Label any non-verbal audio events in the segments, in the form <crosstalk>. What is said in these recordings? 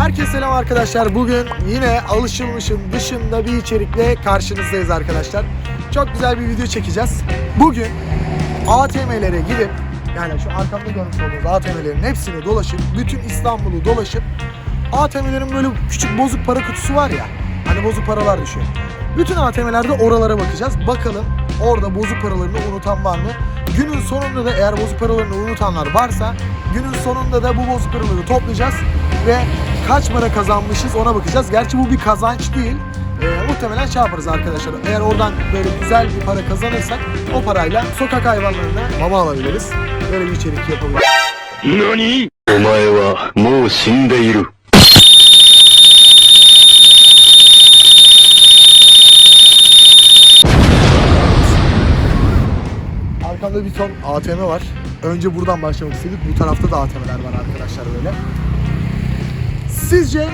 Herkese selam arkadaşlar. Bugün yine alışılmışın dışında bir içerikle karşınızdayız arkadaşlar. Çok güzel bir video çekeceğiz. Bugün ATM'lere gidip yani şu arkamda görmüş olduğunuz ATM'lerin hepsini dolaşıp bütün İstanbul'u dolaşıp ATM'lerin böyle küçük bozuk para kutusu var ya. Hani bozuk paralar düşüyor. Bütün ATM'lerde oralara bakacağız. Bakalım orada bozuk paralarını unutan var mı? Günün sonunda da eğer bozuk paralarını unutanlar varsa günün sonunda da bu bozuk paraları toplayacağız ve kaç para kazanmışız ona bakacağız. Gerçi bu bir kazanç değil. E, muhtemelen şey yaparız arkadaşlar. Eğer oradan böyle güzel bir para kazanırsak o parayla sokak hayvanlarına mama alabiliriz. Böyle bir içerik yapılır. Nani? Omae wa mou shindeiru. Arkamda bir ton ATM var. Önce buradan başlamak istedik. Bu tarafta da ATM'ler var arkadaşlar böyle. Sizce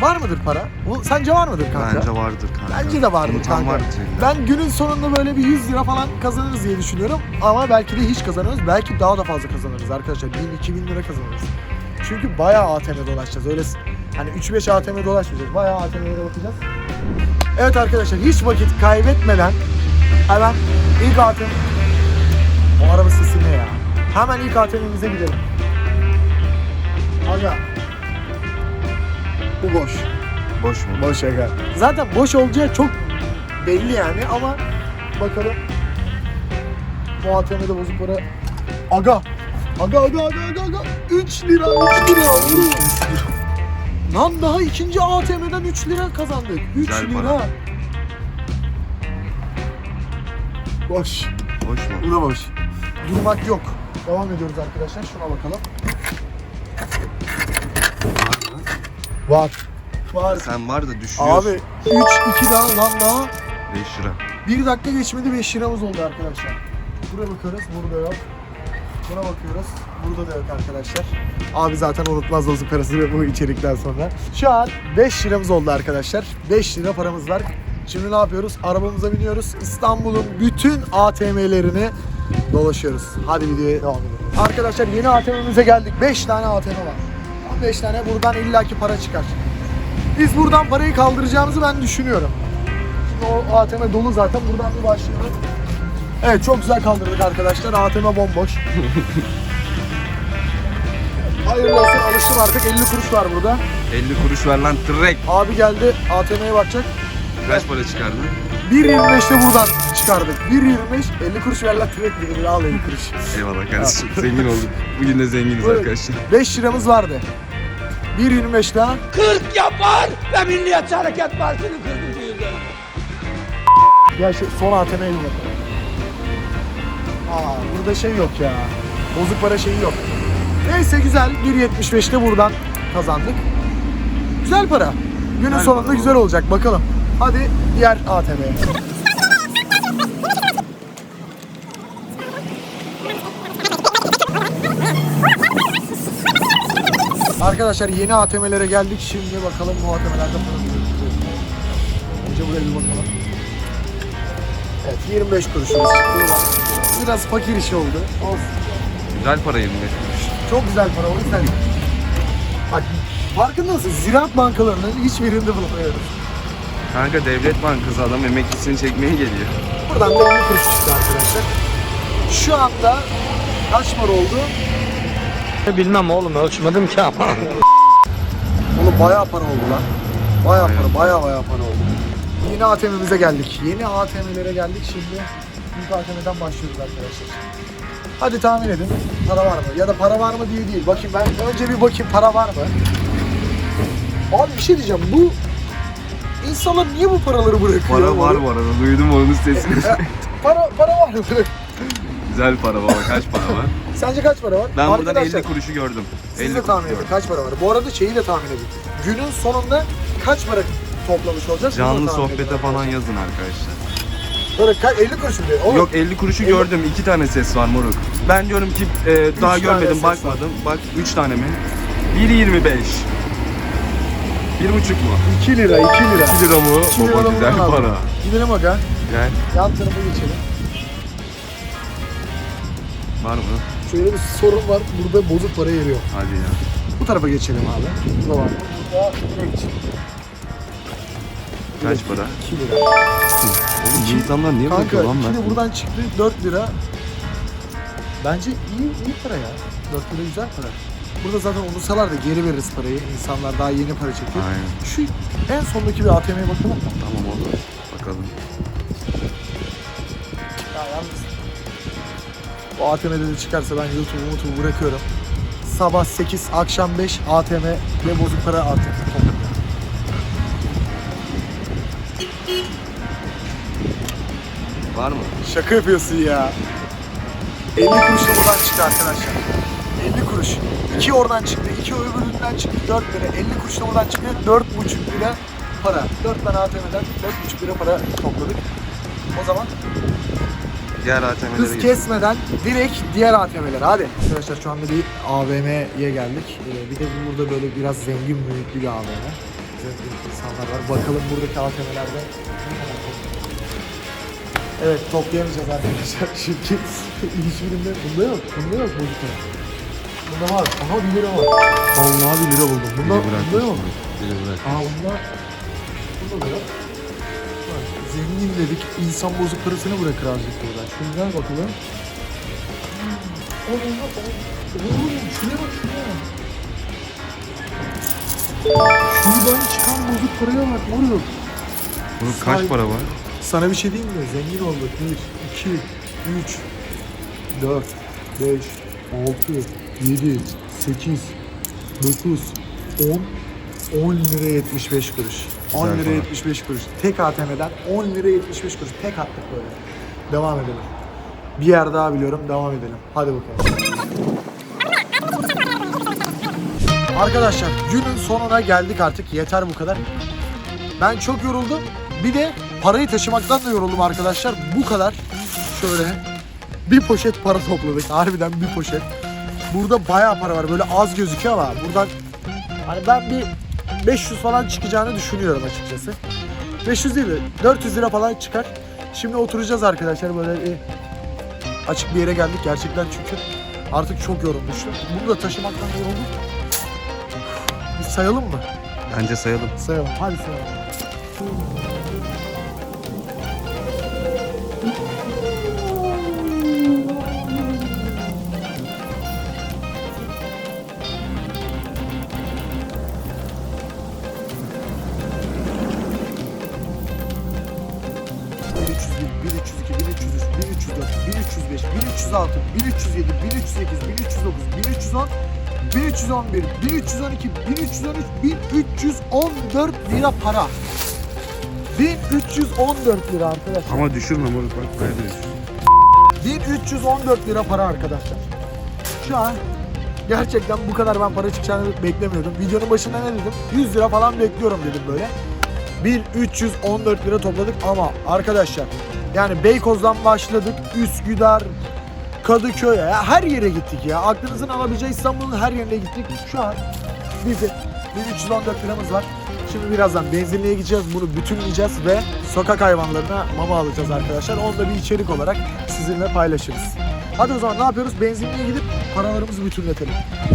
var mıdır para? Bu, sence var mıdır kanka? Bence vardır kanka. Bence de vardır Unutan kanka. vardır illa. Ben günün sonunda böyle bir 100 lira falan kazanırız diye düşünüyorum. Ama belki de hiç kazanırız. Belki daha da fazla kazanırız arkadaşlar. 1000-2000 lira kazanırız. Çünkü bayağı ATM dolaşacağız. Öyle hani 3-5 ATM dolaşmayacağız. Bayağı ATM'lere bakacağız. Evet arkadaşlar hiç vakit kaybetmeden hemen ilk ATM... O araba sesi ne ya? Hemen ilk ATM'imize gidelim. Aga. Bu boş. Boş mu? Boş aga. Zaten boş olacağı çok belli yani ama bakalım. Bu ATM'de bozuk para. Aga. Aga aga aga aga aga. 3 lira 3 lira. oğlum. Lan daha ikinci ATM'den 3 lira kazandık. 3 Güzel lira. para. Boş. Boş mu? Bu da boş. Durmak yok. Devam ediyoruz arkadaşlar. Şuna bakalım. Var. Var. Sen var da düşüyorsun. Abi 3 2 daha lan daha. 5 lira. 1 dakika geçmedi 5 liramız oldu arkadaşlar. Buraya bakıyoruz burada yok. Buna bakıyoruz. Burada da yok arkadaşlar. Abi zaten unutmaz bozuk parası bu içerikten sonra. Şu an 5 liramız oldu arkadaşlar. 5 lira paramız var. Şimdi ne yapıyoruz? Arabamıza biniyoruz. İstanbul'un bütün ATM'lerini dolaşıyoruz. Hadi videoya devam edelim. Arkadaşlar yeni ATM'mize geldik. 5 tane ATM var. 5 tane buradan illaki para çıkar. Biz buradan parayı kaldıracağımızı ben düşünüyorum. Şimdi o ATM dolu zaten. Buradan bir başlayalım. Evet çok güzel kaldırdık arkadaşlar. ATM bomboş. <laughs> Hayırlı olsun alıştım artık. 50 kuruş var burada. 50 kuruş ver lan direkt. Abi geldi ATM'ye bakacak. Kaç para çıkardın? 1.25'te buradan çıkardık. 1.25 50 kuruş ver lan direkt bir lira al 50 kuruş. Eyvallah kardeşim. Zengin olduk. Bugün de zenginiz Buyurun. arkadaşlar. 5 liramız vardı. 1.25 daha. 40 yapar ve Milliyetçi Hareket Partisi'nin 40. yılı. Ya şu son ATM'ye bakalım. Aa burada şey yok ya. Bozuk para şeyi yok. Neyse güzel. 1.75'te buradan kazandık. Güzel para. Günün sonunda güzel olacak bakalım. Hadi diğer ATM'ye. Arkadaşlar yeni ATM'lere geldik. Şimdi bakalım bu ATM'lerde para duruyor. Önce buraya bir bakalım. Evet 25 kuruşumuz çıktı. Biraz fakir iş oldu. Olsun. Güzel para 25 kuruş. Çok güzel para o yüzden. Bak farkındasın Ziraat bankalarının hiçbirinde bulamıyoruz. Kanka devlet bankası adam emeklisini çekmeye geliyor. Buradan da 50 kuruş çıktı arkadaşlar. Şu anda kaç para oldu? Bilmem oğlum ölçmedim ki ama. Oğlum bayağı para oldu lan. Bayağı para, bayağı bayağı para oldu. Yeni ATM'mize geldik. Yeni ATM'lere geldik. Şimdi ilk ATM'den başlıyoruz arkadaşlar. Hadi tahmin edin. Para var mı? Ya da para var mı diye değil. Bakayım ben önce bir bakayım para var mı? Abi bir şey diyeceğim. Bu insanlar niye bu paraları bırakıyor? Para var bu arada. Duydum onun sesini. <laughs> Para para var mı? Güzel para baba. Kaç para var? <laughs> Sence kaç para var? Ben buradan Arkadaşlar, 50 kuruşu gördüm. Siz 50 de kuruş tahmin edin gördüm. kaç para var. Bu arada şeyi de tahmin edin. Günün sonunda kaç para toplamış olacağız? Bunu da Canlı tahmin edin sohbete arkadaşlar. falan yazın arkadaşlar. Böyle ka- 50 kuruş mu diyor? Oğlum, Yok 50 kuruşu elli- gördüm. iki tane ses var moruk. Ben diyorum ki e, daha tane görmedim ses var. bakmadım. Bak 3 tane mi? 1.25. 1.5 mu? 2 lira 2 lira. 2 lira mı? 2 Baba güzel para. Gidelim aga. Gel. Yan tarafa geçelim. Var mı? Şöyle bir sorun var. Burada bozuk para yeriyor. Hadi ya. Bu tarafa geçelim abi. Bu da var. Burada direkt Kaç para? 2 lira. Oğlum bu insanlar niye Kanka bırakıyor lan şimdi ben? buradan çıktı 4 lira. Bence iyi iyi para ya. 4 lira güzel para. Burada zaten unutsalar da geri veririz parayı. İnsanlar daha yeni para çekiyor. Aynen. Şu en sondaki bir ATM'ye bakalım mı? Tamam olur. Bakalım. Ya yalnız bu ATM'de de çıkarsa ben YouTube YouTube'u bırakıyorum. Sabah 8, akşam 5 ATM ve bozuk para ATM topluyorum. Var mı? Şaka yapıyorsun ya. 50 kuruş da buradan çıktı arkadaşlar. 50 kuruş. 2 oradan çıktı, 2 öbüründen çıktı 4 lira. 50 kuruş da buradan çıktı 4,5 lira para. 4 tane ATM'den 4,5 lira para topladık. O zaman Diğer ATM'lere hız kesmeden direkt diğer ATM'lere hadi. Arkadaşlar şu anda bir AVM'ye geldik. Ee, bir de burada böyle biraz zengin büyüklü bir AVM. Zengin insanlar var. Bakalım buradaki ATM'lerde ne kadar topluyor. Evet toplayamayacağız arkadaşlar <laughs> çünkü hiçbirinde bunda yok. Bunda yok bozuk para. Bunda var. Aha 1 lira var. Vallahi 1 lira buldum. Bunda, bunda yok. Biri bırak. Aa bunda, bunda da yok. Zengin dedik. insan bozuk parasını bırakır azıcık buradan. Şundan bakalım. Oğlum oğlum. Şuraya bak şuraya. Şuradan çıkan bozuk paraya bak oğlum. Bunun kaç Say- para var? Sana bir şey diyeyim mi? Zengin olduk. 1, 2, 3, 4, 5, 6, 7, 8, 9, 10, 10 lira 75 kuruş. 10 Güzel lira para. 75 kuruş. Tek ATM'den 10 lira 75 kuruş. Tek attık böyle. Devam edelim. Bir yer daha biliyorum. Devam edelim. Hadi bakalım. Arkadaşlar günün sonuna geldik artık. Yeter bu kadar. Ben çok yoruldum. Bir de parayı taşımaktan da yoruldum arkadaşlar. Bu kadar. Şöyle bir poşet para topladık. Harbiden bir poşet. Burada bayağı para var. Böyle az gözüküyor ama buradan hani ben bir 500 falan çıkacağını düşünüyorum açıkçası. 500 değil de 400 lira falan çıkar. Şimdi oturacağız arkadaşlar böyle bir açık bir yere geldik gerçekten çünkü artık çok yorulmuştum. Bunu da taşımaktan yoruldum. Bir sayalım mı? Bence sayalım. Sayalım. Hadi sayalım. ...1301, 1302, 1303, 1304, 1305, 1306, 1307, 1308, 1309, 1310, 1311, 1312, 1313, 1314 lira para. 1314 lira arkadaşlar. Ama düşürme moruk bak böyle düşür. 1314 lira para arkadaşlar. Şu an gerçekten bu kadar ben para çıkacağını beklemiyordum. Videonun başında ne dedim? 100 lira falan bekliyorum dedim böyle. 1314 lira topladık ama arkadaşlar yani Beykoz'dan başladık. Üsküdar, Kadıköy ya her yere gittik ya. Aklınızın alabileceği İstanbul'un her yerine gittik. Şu an bize 1314 liramız var. Şimdi birazdan benzinliğe gideceğiz. Bunu bütünleyeceğiz ve sokak hayvanlarına mama alacağız arkadaşlar. Onu da bir içerik olarak sizinle paylaşırız. Hadi o zaman ne yapıyoruz? Benzinliğe gidip paralarımızı bütünletelim.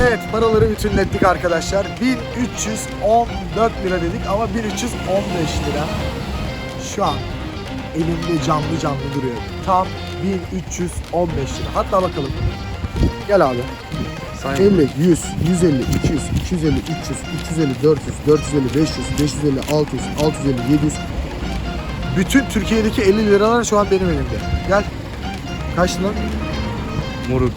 Evet paraları bütünlettik arkadaşlar. 1314 lira dedik ama 1315 lira şu an elimde canlı canlı duruyor. Tam 1315 lira. Hatta bakalım. Gel abi. Say. 50, 100, 150, 200, 250, 300, 350, 400, 450, 500, 550, 600, 650, 700. Bütün Türkiye'deki 50 liralar şu an benim elimde. Gel. Kaç lan? Moruk.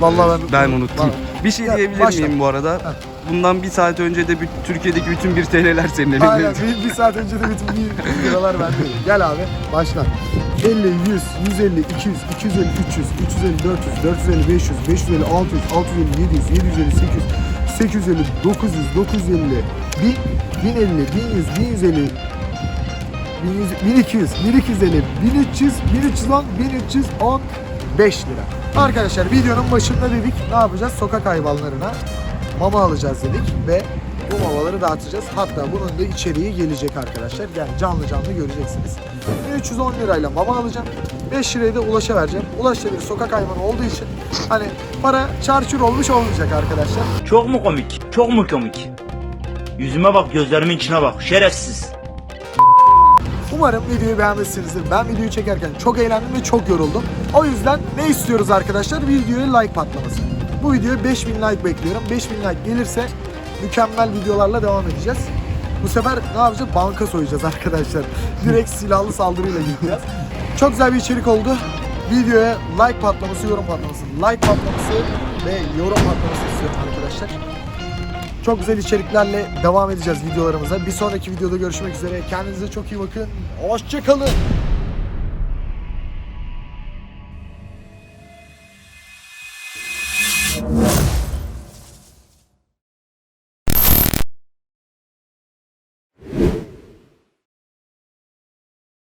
Vallahi ben Ben unuttum. Vallahi. Bir şey Ya, diyebilir başla. miyim bu arada? Ha. Bundan bir saat önce de bü- Türkiye'deki bütün bir TL'ler senin elinde. Aynen bir, bir saat önce de bütün bir liralar bendeydi. Gel abi başla. 50, 100, 150, 200, 250, 300, 350, 400, 450, 500, 550, 600, 650, 700, 750, 800, 850, 900, 950, 1000, 1050, 1100, 1150, 1100, 1200, 1250, 1300, 1310, 1315 lira. Arkadaşlar videonun başında dedik ne yapacağız? Sokak hayvanlarına mama alacağız dedik ve bu mamaları dağıtacağız. Hatta bunun da içeriği gelecek arkadaşlar. Yani canlı canlı göreceksiniz. 1310 lirayla mama alacağım. 5 lirayı da Ulaş'a vereceğim. Ulaş da bir sokak hayvanı olduğu için hani para çarçur olmuş olmayacak arkadaşlar. Çok mu komik? Çok mu komik? Yüzüme bak gözlerimin içine bak şerefsiz. Umarım videoyu beğenmişsinizdir. Ben videoyu çekerken çok eğlendim ve çok yoruldum. O yüzden ne istiyoruz arkadaşlar? Videoya like patlaması. Bu videoya 5000 like bekliyorum. 5000 like gelirse mükemmel videolarla devam edeceğiz. Bu sefer ne yapacağız? Banka soyacağız arkadaşlar. <laughs> Direkt silahlı saldırıyla gideceğiz. Çok güzel bir içerik oldu. Videoya like patlaması, yorum patlaması, like patlaması ve yorum patlaması istiyorum arkadaşlar. Çok güzel içeriklerle devam edeceğiz videolarımıza. Bir sonraki videoda görüşmek üzere. Kendinize çok iyi bakın. Hoşçakalın.